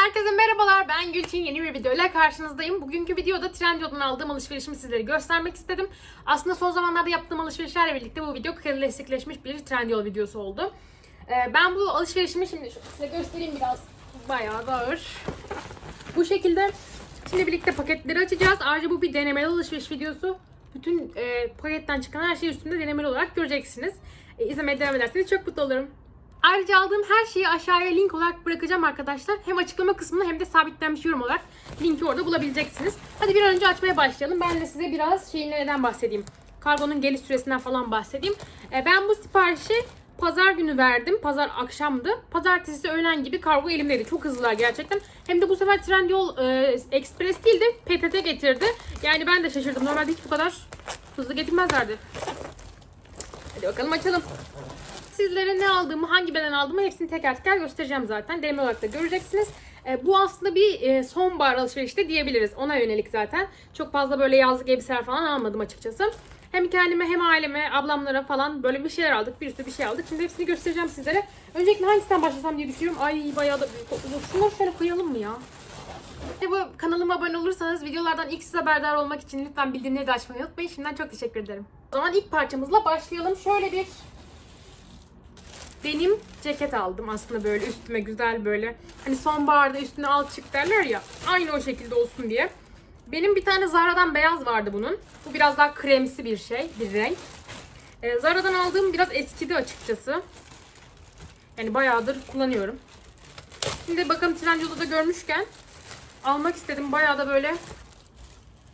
Herkese merhabalar. Ben Gülçin. Yeni bir videoyla karşınızdayım. Bugünkü videoda Trendyol'dan aldığım alışverişimi sizlere göstermek istedim. Aslında son zamanlarda yaptığım alışverişlerle birlikte bu video klasikleşmiş bir Trendyol videosu oldu. Ee, ben bu alışverişimi şimdi size göstereyim biraz. Bayağı da ağır. Bu şekilde şimdi birlikte paketleri açacağız. Ayrıca bu bir denemeli alışveriş videosu. Bütün e, paketten çıkan her şeyi üstünde denemeli olarak göreceksiniz. E, izlemeye devam ederseniz çok mutlu olurum. Ayrıca aldığım her şeyi aşağıya link olarak bırakacağım arkadaşlar. Hem açıklama kısmında hem de sabitlenmiş yorum olarak linki orada bulabileceksiniz. Hadi bir an önce açmaya başlayalım. Ben de size biraz şeyin neden bahsedeyim. Kargonun geliş süresinden falan bahsedeyim. E, ben bu siparişi pazar günü verdim. Pazar akşamdı. Pazartesi öğlen gibi kargo elimdeydi. Çok hızlılar gerçekten. Hem de bu sefer Trendyol e, Express değil de PTT getirdi. Yani ben de şaşırdım. Normalde hiç bu kadar hızlı getirmezlerdi. Hadi bakalım açalım. Sizlere ne aldığımı, hangi beden aldığımı hepsini teker teker göstereceğim zaten. Deneme olarak da göreceksiniz. E, bu aslında bir e, sonbahar alışverişi de diyebiliriz. Ona yönelik zaten. Çok fazla böyle yazlık elbiseler falan almadım açıkçası. Hem kendime hem aileme, ablamlara falan böyle bir şeyler aldık. Bir sürü bir şey aldık. Şimdi hepsini göstereceğim sizlere. Öncelikle hangisinden başlasam diye düşünüyorum. Ay bayağı da büyük. Şunları şöyle koyalım mı ya? Ve bu kanalıma abone olursanız videolardan ilk siz haberdar olmak için lütfen bildirimleri de açmayı unutmayın. Şimdiden çok teşekkür ederim. O zaman ilk parçamızla başlayalım. Şöyle bir benim ceket aldım aslında böyle üstüme güzel böyle. Hani sonbaharda üstüne alt çık derler ya. Aynı o şekilde olsun diye. Benim bir tane Zara'dan beyaz vardı bunun. Bu biraz daha kremsi bir şey, bir renk. Ee, Zara'dan aldığım biraz eskidi açıkçası. Yani bayağıdır kullanıyorum. Şimdi bakalım Trendyol'da da görmüşken almak istedim. Bayağı da böyle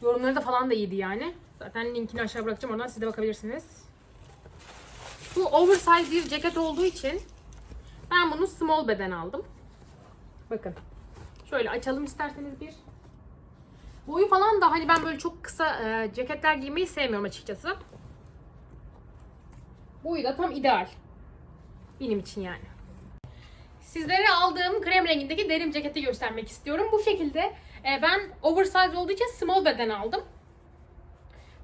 yorumları da falan da iyiydi yani. Zaten linkini aşağı bırakacağım oradan siz de bakabilirsiniz. Bu oversize bir ceket olduğu için ben bunu small beden aldım. Bakın. Şöyle açalım isterseniz bir. Boyu falan da hani ben böyle çok kısa e, ceketler giymeyi sevmiyorum açıkçası. Boyu da tam ideal. Benim için yani. Sizlere aldığım krem rengindeki derim ceketi göstermek istiyorum. Bu şekilde e, ben oversize olduğu için small beden aldım.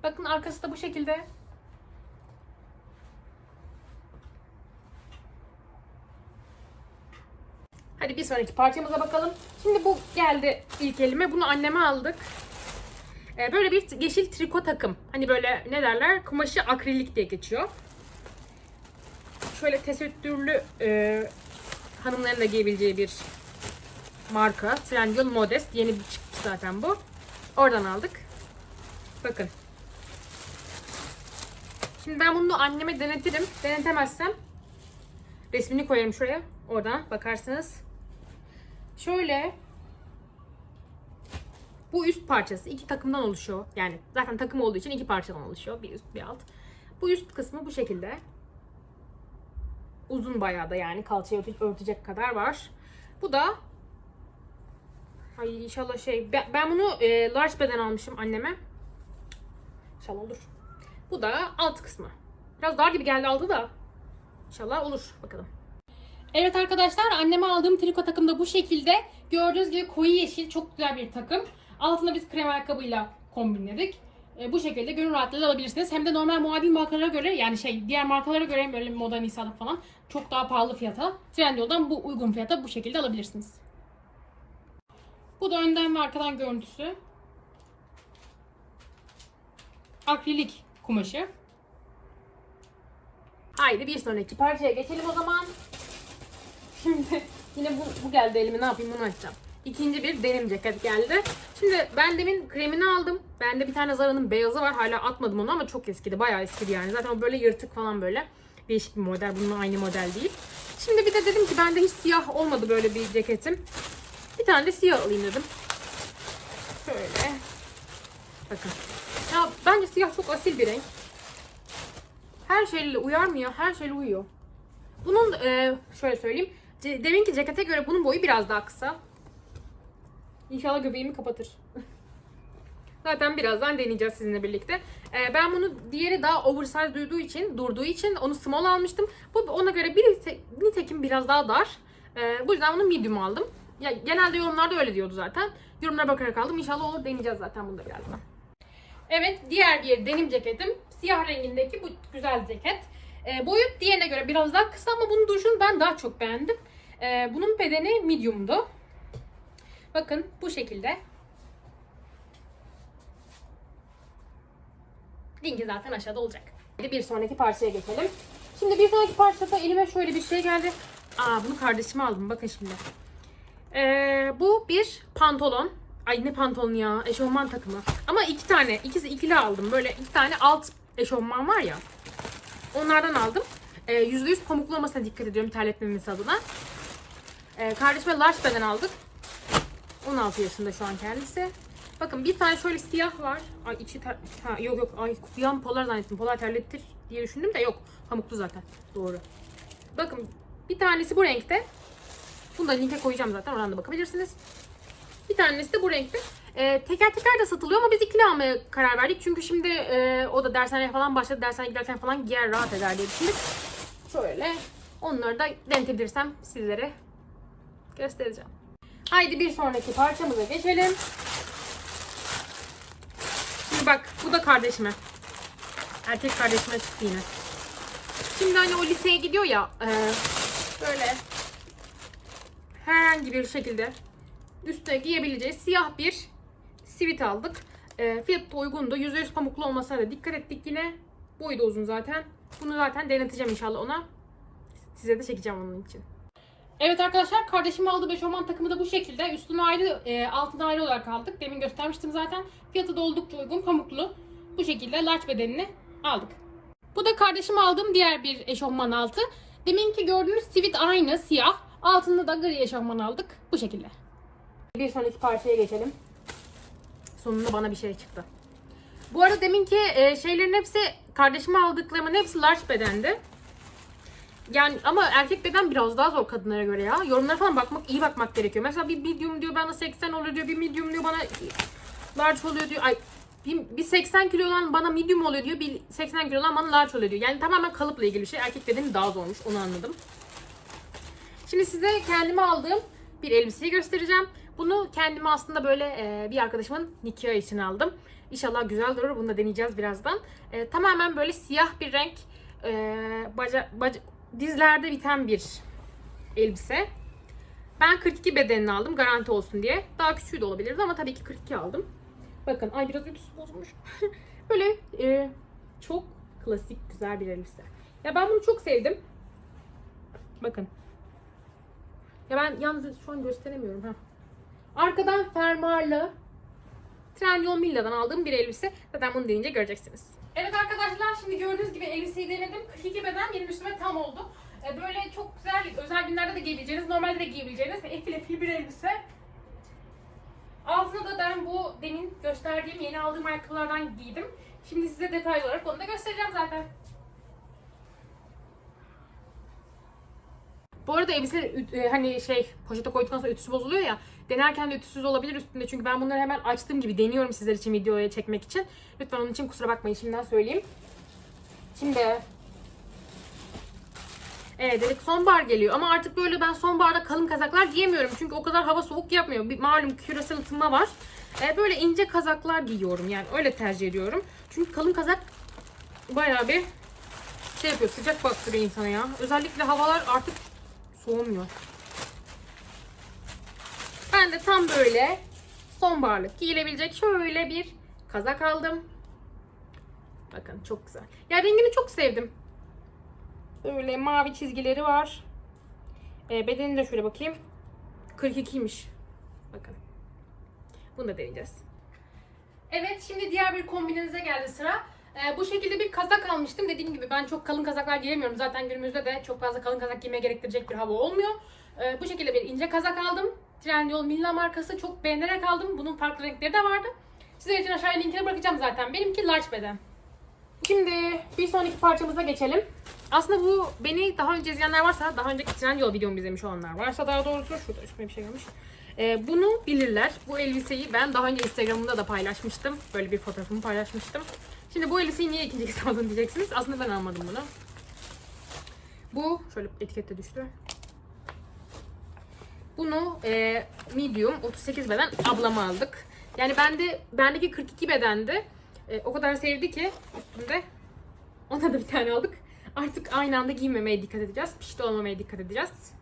Bakın arkası da bu şekilde. Hadi bir sonraki parçamıza bakalım. Şimdi bu geldi ilk elime. Bunu anneme aldık. Ee, böyle bir yeşil triko takım. Hani böyle ne derler? Kumaşı akrilik diye geçiyor. Şöyle tesettürlü e, hanımların da giyebileceği bir marka. Trendyol Modest. Yeni bir çıktı zaten bu. Oradan aldık. Bakın. Şimdi ben bunu anneme denetirim. Denetemezsem resmini koyarım şuraya. Oradan bakarsınız. Şöyle bu üst parçası iki takımdan oluşuyor. Yani zaten takım olduğu için iki parçadan oluşuyor. Bir üst bir alt. Bu üst kısmı bu şekilde. Uzun bayağı da yani kalçayı örte- örtecek kadar var. Bu da Ay inşallah şey ben bunu e, large beden almışım anneme. İnşallah olur. Bu da alt kısmı. Biraz dar gibi geldi aldı da. İnşallah olur bakalım. Evet arkadaşlar anneme aldığım triko takım da bu şekilde. Gördüğünüz gibi koyu yeşil çok güzel bir takım. Altında biz krem ayakkabıyla kombinledik. E, bu şekilde gönül rahatlığıyla alabilirsiniz. Hem de normal muadil markalara göre yani şey diğer markalara göre böyle Moda Nisa'da falan çok daha pahalı fiyata. Trendyol'dan bu uygun fiyata bu şekilde alabilirsiniz. Bu da önden ve arkadan görüntüsü. Akrilik kumaşı. Haydi bir sonraki parçaya geçelim o zaman. Şimdi yine bu, bu geldi elime ne yapayım bunu açacağım. İkinci bir denim ceket geldi. Şimdi ben demin kremini aldım. Bende bir tane Zara'nın beyazı var. Hala atmadım onu ama çok eskidi. Bayağı eskidi yani. Zaten o böyle yırtık falan böyle. Değişik bir model. Bununla aynı model değil. Şimdi bir de dedim ki bende hiç siyah olmadı böyle bir ceketim. Bir tane de siyah alayım dedim. Şöyle. Bakın. Ya bence siyah çok asil bir renk. Her şeyle uyar mı ya? Her şeyle uyuyor. Bunun e, şöyle söyleyeyim. Deminki cekete göre bunun boyu biraz daha kısa. İnşallah göbeğimi kapatır. Zaten birazdan deneyeceğiz sizinle birlikte. E, ben bunu diğeri daha oversize duyduğu için, durduğu için onu small almıştım. Bu ona göre bir te- nitekim biraz daha dar. E, bu yüzden bunu medium aldım. Ya, genelde yorumlarda öyle diyordu zaten. Yorumlara bakarak aldım. İnşallah olur deneyeceğiz zaten bunu da birazdan. Evet diğer bir denim ceketim. Siyah rengindeki bu güzel ceket. E, boyu diğerine göre biraz daha kısa ama bunun duruşunu ben daha çok beğendim. E, bunun bedeni medium'du. Bakın bu şekilde. Linki zaten aşağıda olacak. Bir sonraki parçaya geçelim. Şimdi bir sonraki parçada elime şöyle bir şey geldi. Aa bunu kardeşime aldım. Bakın şimdi. Ee, bu bir pantolon. Ay ne pantolon ya? Eşofman takımı. Ama iki tane. ikisi ikili aldım. Böyle iki tane alt eşofman var ya. Onlardan aldım. Ee, %100 pamuklu olmasına dikkat ediyorum terletmemesi adına. Ee, kardeşime beden aldık. 16 yaşında şu an kendisi. Bakın bir tane şöyle siyah var. Ay içi ter... ha, yok yok ay bir an polar zannettim. Polar terlettir diye düşündüm de yok. Pamuklu zaten. Doğru. Bakın bir tanesi bu renkte. Bunu da linke koyacağım zaten. Oradan da bakabilirsiniz. Bir tanesi de bu renkte. Ee, teker teker de satılıyor ama biz ikili almaya karar verdik. Çünkü şimdi e, o da dershaneye falan başladı. Dershaneye giderken falan giyer rahat eder diye düşündük. Şöyle onları da denetebilirsem sizlere göstereceğim. Haydi bir sonraki parçamıza geçelim. Şimdi bak bu da kardeşime. Erkek kardeşime çıktı yine. Şimdi hani o liseye gidiyor ya e, böyle herhangi bir şekilde üstüne giyebileceği siyah bir sivit aldık. E, fiyatı da uygundu. %100 pamuklu olmasına da dikkat ettik yine. Boyu da uzun zaten. Bunu zaten deneteceğim inşallah ona. Size de çekeceğim onun için. Evet arkadaşlar kardeşim aldığı beşorman takımı da bu şekilde. Üstüne ayrı, e, altına ayrı olarak aldık. Demin göstermiştim zaten. Fiyatı da oldukça uygun, pamuklu. Bu şekilde large bedenini aldık. Bu da kardeşim aldığım diğer bir eşofman altı. Deminki gördüğünüz sivit aynı, siyah. Altında da gri eşofman aldık. Bu şekilde. Bir sonraki parçaya geçelim. Sonunda bana bir şey çıktı. Bu arada deminki e, şeylerin hepsi kardeşime aldıklarımın hepsi large bedendi. Yani ama erkek beden biraz daha zor kadınlara göre ya. Yorumlara falan bakmak, iyi bakmak gerekiyor. Mesela bir medium diyor bana 80 oluyor diyor. Bir medium diyor bana large oluyor diyor. Ay bir, bir 80 kilo olan bana medium oluyor diyor. Bir 80 kilo olan bana large oluyor diyor. Yani tamamen kalıpla ilgili bir şey. Erkek bedeni daha zormuş. Onu anladım. Şimdi size kendime aldığım bir elbiseyi göstereceğim. Bunu kendime aslında böyle e, bir arkadaşımın nikahı için aldım. İnşallah güzel durur. Bunu da deneyeceğiz birazdan. E, tamamen böyle siyah bir renk. E, baca, baca, dizlerde biten bir elbise. Ben 42 bedenini aldım garanti olsun diye. Daha küçüğü de olabilirdi ama tabii ki 42 aldım. Bakın ay biraz ütüsü bozulmuş. böyle e, çok klasik güzel bir elbise. Ya ben bunu çok sevdim. Bakın. Ya ben yalnız şu an gösteremiyorum ha. Arkadan fermuarlı Trendyol Milla'dan aldığım bir elbise. Zaten bunu deyince göreceksiniz. Evet arkadaşlar şimdi gördüğünüz gibi elbiseyi denedim. 42 beden benim üstüme tam oldu. Ee, Böyle çok güzel özel günlerde de giyebileceğiniz, normalde de giyebileceğiniz efil efil bir elbise. Altına da ben bu demin gösterdiğim yeni aldığım ayakkabılardan giydim. Şimdi size detaylı olarak onu da göstereceğim zaten. Bu arada elbise e, hani şey poşete koyduktan sonra ütüsü bozuluyor ya. Denerken de ütüsüz olabilir üstünde. Çünkü ben bunları hemen açtığım gibi deniyorum sizler için videoya çekmek için. Lütfen onun için kusura bakmayın şimdiden söyleyeyim. Şimdi Evet dedik sonbahar geliyor ama artık böyle ben sonbaharda kalın kazaklar giyemiyorum. Çünkü o kadar hava soğuk yapmıyor. Bir malum küresel ısınma var. Ee, böyle ince kazaklar giyiyorum yani öyle tercih ediyorum. Çünkü kalın kazak bayağı bir şey yapıyor sıcak bastırıyor insana ya. Özellikle havalar artık soğumuyor. Ben de tam böyle sonbaharlık giyilebilecek şöyle bir kazak aldım. Bakın çok güzel. Ya rengini çok sevdim. Böyle mavi çizgileri var. E, bedeni de şöyle bakayım. 42'ymiş. Bakın. Bunu da deneyeceğiz. Evet şimdi diğer bir kombininize geldi sıra. Ee, bu şekilde bir kazak almıştım. Dediğim gibi ben çok kalın kazaklar giyemiyorum. Zaten günümüzde de çok fazla kalın kazak giymeye gerektirecek bir hava olmuyor. Ee, bu şekilde bir ince kazak aldım. Trendyol Milla markası. Çok beğenerek aldım. Bunun farklı renkleri de vardı. Sizler için aşağıya linkini bırakacağım zaten. Benimki large beden. Şimdi bir sonraki parçamıza geçelim. Aslında bu beni daha önce izleyenler varsa, daha önceki Trendyol videomu izlemiş olanlar varsa daha doğrusu şurada üstüme bir şey gelmiş. Ee, bunu bilirler. Bu elbiseyi ben daha önce Instagram'ımda da paylaşmıştım. Böyle bir fotoğrafımı paylaşmıştım. Şimdi bu elbiseyi niye ikinci kez aldın diyeceksiniz. Aslında ben almadım bunu. Bu şöyle etikette düştü. Bunu e, medium 38 beden ablama aldık. Yani bende bendeki 42 bedendi. E, o kadar sevdi ki üstünde ona da bir tane aldık. Artık aynı anda giymemeye dikkat edeceğiz. Pişti olmamaya dikkat edeceğiz.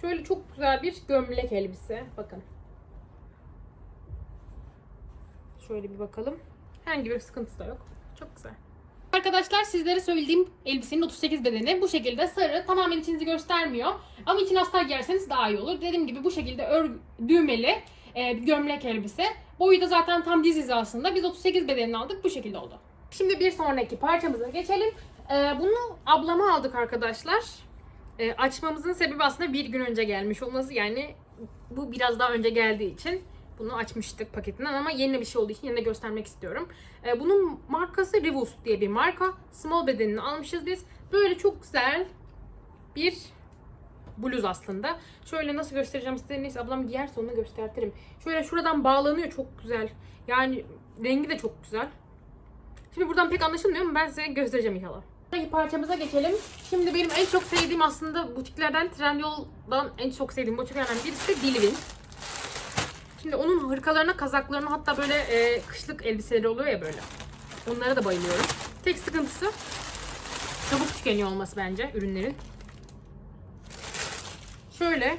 Şöyle çok güzel bir gömlek elbise. Bakın. Şöyle bir bakalım. Herhangi bir sıkıntısı da yok. Çok güzel. Arkadaşlar sizlere söylediğim elbisenin 38 bedeni bu şekilde sarı. Tamamen içinizi göstermiyor. Ama için astar giyerseniz daha iyi olur. Dediğim gibi bu şekilde ör, düğmeli e, gömlek elbise. Boyu da zaten tam diz hizasında. Biz 38 bedenini aldık. Bu şekilde oldu. Şimdi bir sonraki parçamıza geçelim. E, bunu ablama aldık arkadaşlar. E, açmamızın sebebi aslında bir gün önce gelmiş olması. Yani bu biraz daha önce geldiği için bunu açmıştık paketinden ama yeni bir şey olduğu için yine göstermek istiyorum. Ee, bunun markası Rivus diye bir marka. Small bedenini almışız biz. Böyle çok güzel bir bluz aslında. Şöyle nasıl göstereceğim size neyse ablam giyerse onu göstertirim. Şöyle şuradan bağlanıyor çok güzel. Yani rengi de çok güzel. Şimdi buradan pek anlaşılmıyor ama ben size göstereceğim inşallah. Sonraki parçamıza geçelim. Şimdi benim en çok sevdiğim aslında butiklerden Trendyol'dan en çok sevdiğim butiklerden birisi Dilivin. Şimdi onun hırkalarına, kazaklarına hatta böyle e, kışlık elbiseleri oluyor ya böyle. Onlara da bayılıyorum. Tek sıkıntısı çabuk tükeniyor olması bence ürünlerin. Şöyle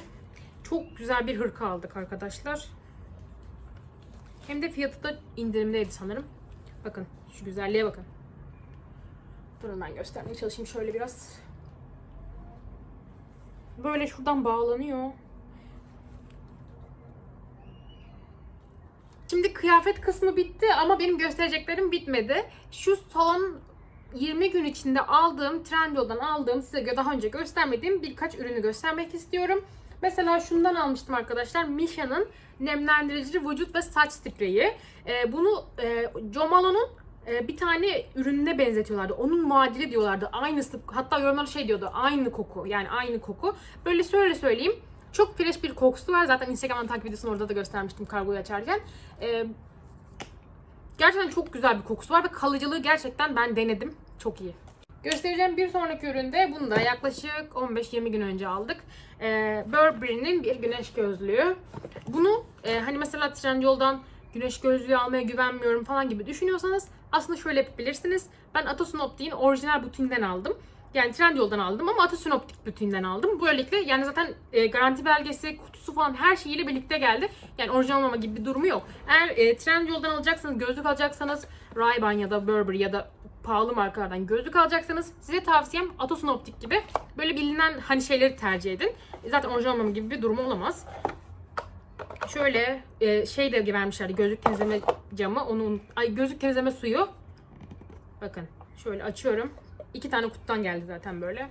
çok güzel bir hırka aldık arkadaşlar. Hem de fiyatı da indirimdeydi sanırım. Bakın şu güzelliğe bakın. Durun ben göstermeye çalışayım şöyle biraz. Böyle şuradan bağlanıyor. Şimdi kıyafet kısmı bitti ama benim göstereceklerim bitmedi. Şu son 20 gün içinde aldığım, Trendyol'dan aldığım, size daha önce göstermediğim birkaç ürünü göstermek istiyorum. Mesela şundan almıştım arkadaşlar. Misha'nın nemlendirici vücut ve saç spreyi. Ee, bunu e, Jomalo'nun e, bir tane ürününe benzetiyorlardı. Onun muadili diyorlardı. Aynısı. Hatta yorumlar şey diyordu. Aynı koku. Yani aynı koku. Böyle şöyle söyleyeyim. Çok fresh bir kokusu var. Zaten Instagram'dan takip videosunu orada da göstermiştim kargoyu açarken. Ee, gerçekten çok güzel bir kokusu var ve kalıcılığı gerçekten ben denedim. Çok iyi. Göstereceğim bir sonraki üründe bunu da yaklaşık 15-20 gün önce aldık. Ee, Burberry'nin bir güneş gözlüğü. Bunu e, hani mesela Trendyol'dan güneş gözlüğü almaya güvenmiyorum falan gibi düşünüyorsanız aslında şöyle yapabilirsiniz. Ben Atasun Optik'in orijinal butiğinden aldım. Yani Trendyol'dan aldım ama Atasun Optik butiğinden aldım. Böylelikle yani zaten e, garanti belgesi, kutusu falan her şeyiyle birlikte geldi. Yani orijinal olmama gibi bir durumu yok. Eğer e, Trendyol'dan alacaksanız, gözlük alacaksanız Ray-Ban ya da Burberry ya da pahalı markalardan gözlük alacaksanız size tavsiyem Atasun Optik gibi böyle bilinen hani şeyleri tercih edin. Zaten orijinal olmama gibi bir durumu olamaz. Şöyle e, şey de vermişlerdi gözlük temizleme camı. Onun ay gözlük temizleme suyu. Bakın şöyle açıyorum. İki tane kutudan geldi zaten böyle.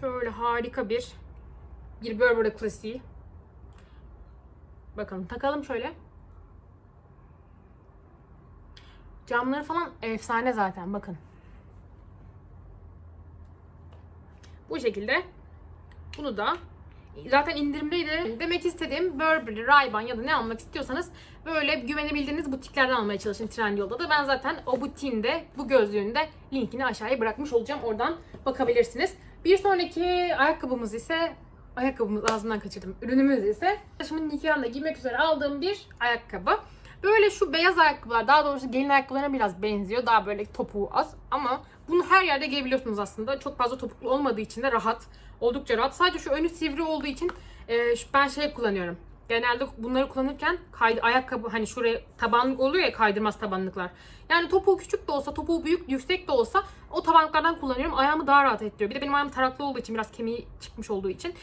Şöyle harika bir bir Burberry klasiği. Bakın takalım şöyle. Camları falan efsane zaten bakın. Bu şekilde. Bunu da zaten indirimdeydi. Demek istediğim Burberry, Ray-Ban ya da ne almak istiyorsanız böyle güvenebildiğiniz butiklerden almaya çalışın Trendyol'da da. Ben zaten o butiğin bu gözlüğün de linkini aşağıya bırakmış olacağım. Oradan bakabilirsiniz. Bir sonraki ayakkabımız ise ayakkabımız ağzımdan kaçırdım. Ürünümüz ise şimdi nikahında giymek üzere aldığım bir ayakkabı. Böyle şu beyaz ayakkabılar daha doğrusu gelin ayakkabılarına biraz benziyor. Daha böyle topuğu az ama bunu her yerde giyebiliyorsunuz aslında. Çok fazla topuklu olmadığı için de rahat. Oldukça rahat. Sadece şu önü sivri olduğu için e, ben şey kullanıyorum. Genelde bunları kullanırken kaydı, ayakkabı hani şuraya tabanlık oluyor ya kaydırmaz tabanlıklar. Yani topuğu küçük de olsa, topuğu büyük, yüksek de olsa o tabanlıklardan kullanıyorum. Ayağımı daha rahat ettiriyor. Bir de benim ayağım taraklı olduğu için, biraz kemiği çıkmış olduğu için.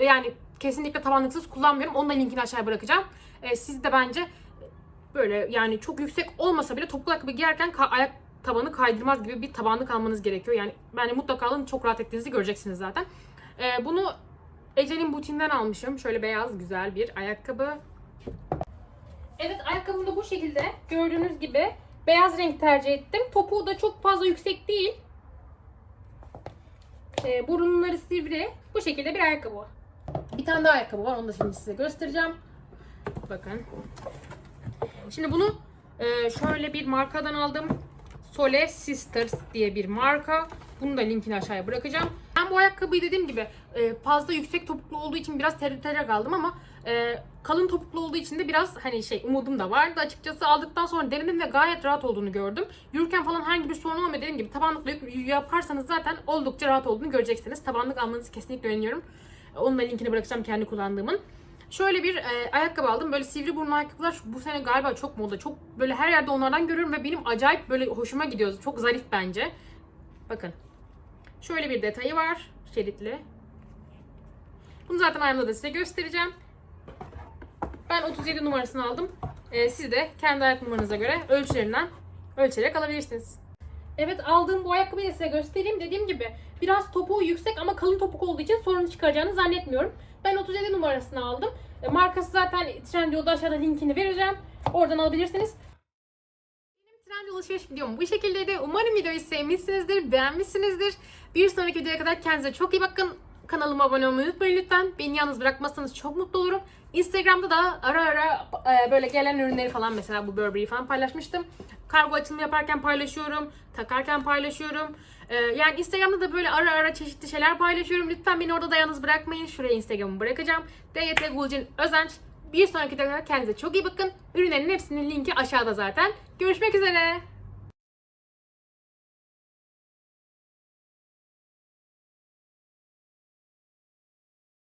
e, Yani kesinlikle tabanlıksız kullanmıyorum. Onun da linkini aşağıya bırakacağım. E, siz de bence böyle yani çok yüksek olmasa bile topuklu ayakkabı giyerken ayak tabanı kaydırmaz gibi bir tabanlık almanız gerekiyor. Yani bence mutlaka alın çok rahat ettiğinizi göreceksiniz zaten. Ee, bunu Ece'nin butiğinden almışım. Şöyle beyaz güzel bir ayakkabı. Evet ayakkabım da bu şekilde. Gördüğünüz gibi beyaz renk tercih ettim. Topuğu da çok fazla yüksek değil. Ee, burunları sivri. Bu şekilde bir ayakkabı. Bir tane daha ayakkabı var. Onu da şimdi size göstereceğim. Bakın. Şimdi bunu e, şöyle bir markadan aldım. Sole Sisters diye bir marka. Bunu da linkini aşağıya bırakacağım. Ben bu ayakkabıyı dediğim gibi e, fazla yüksek topuklu olduğu için biraz tereddütlere kaldım ama e, kalın topuklu olduğu için de biraz hani şey umudum da vardı. Açıkçası aldıktan sonra denedim ve gayet rahat olduğunu gördüm. Yürürken falan herhangi bir sorun olmuyor. Dediğim gibi tabanlıkla yap- yaparsanız zaten oldukça rahat olduğunu göreceksiniz. Tabanlık almanızı kesinlikle öneriyorum. Onun da linkini bırakacağım kendi kullandığımın. Şöyle bir e, ayakkabı aldım. Böyle sivri burunlu ayakkabılar bu sene galiba çok moda. Çok böyle her yerde onlardan görüyorum ve benim acayip böyle hoşuma gidiyor. Çok zarif bence. Bakın. Şöyle bir detayı var. Şeritli. Bunu zaten aynada da size göstereceğim. Ben 37 numarasını aldım. Ee, siz de kendi ayak numaranıza göre ölçülerinden ölçerek alabilirsiniz. Evet aldığım bu ayakkabıyı size göstereyim. Dediğim gibi biraz topuğu yüksek ama kalın topuk olduğu için sorun çıkaracağını zannetmiyorum. Ben 37 numarasını aldım. E, markası zaten Trendyol'da aşağıda linkini vereceğim. Oradan alabilirsiniz. Benim Trendyol alışveriş videom bu şekildeydi. Umarım videoyu sevmişsinizdir, beğenmişsinizdir. Bir sonraki videoya kadar kendinize çok iyi bakın. Kanalıma abone olmayı unutmayın lütfen. Beni yalnız bırakmazsanız çok mutlu olurum. Instagram'da da ara ara e, böyle gelen ürünleri falan mesela bu Burberry falan paylaşmıştım. Kargo açılımı yaparken paylaşıyorum. Takarken paylaşıyorum. E, yani Instagram'da da böyle ara ara çeşitli şeyler paylaşıyorum. Lütfen beni orada da yalnız bırakmayın. Şuraya Instagram'ı bırakacağım. DYT Gulcin Özenç. Bir sonraki videoda kendinize çok iyi bakın. Ürünlerin hepsinin linki aşağıda zaten. Görüşmek üzere.